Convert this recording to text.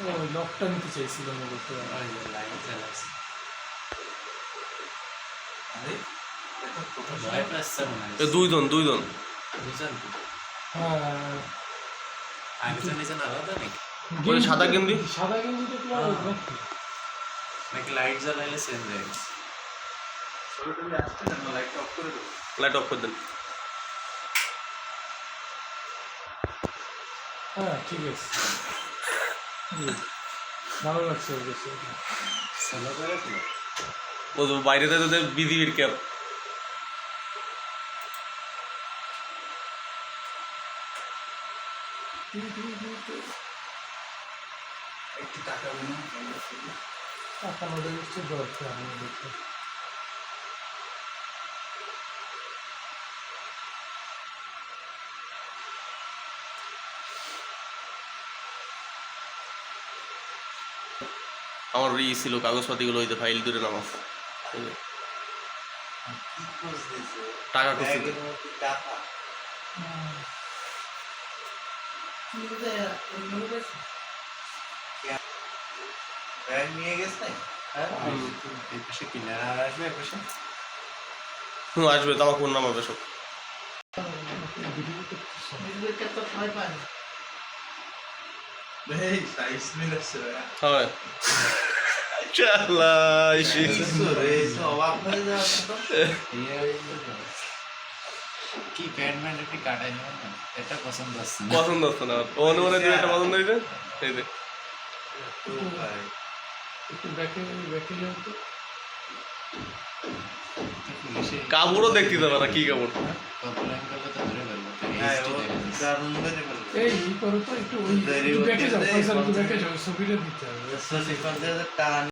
ও লকটা নিতে চাইছিল ভয় পাচ্ছে মনে এ হয়। দুইজন দুইজন। হ্যাঁ। সাদা গেঞ্জি? সাদা গেঞ্জি হ্যাঁ। নাকি? লাইট জ্বালাইলে হয়ে না? অফ করে লাইট অফ করে দেন। হ্যাঁ ঠিক আছে। ভালো লাগছে ওর কাছে ও তো বাইরে তোদের বিধিবির ক্যাপ। একটু টাকা মনে টাকা হচ্ছে দরকার আমি আমার ই ছিল কাগজপাতিগুলো যে ফাইল দূরে নামাজ দিয়েছে টাকা নিয়ে হ্যাঁ আসবে এই পাশে হুম আসবে তো আমার ফোন নামাবে সব। মিলেছে মতো কি প্যান্ট ম্যান্ট একটু কাটাই নেবেন না এটা পছন্দ হচ্ছে না। পছন্দ হচ্ছে না ও একটা পছন্দ এই যে। পুলিশে কাপড়ও দেখতে না কি কাপড়? এই ই করো তো একটু ওই দেরি একটু ব্যাকে যাও হচ্ছে, পয়সা একটু ব্যাকে যাও ছবিটা দিতে হবে।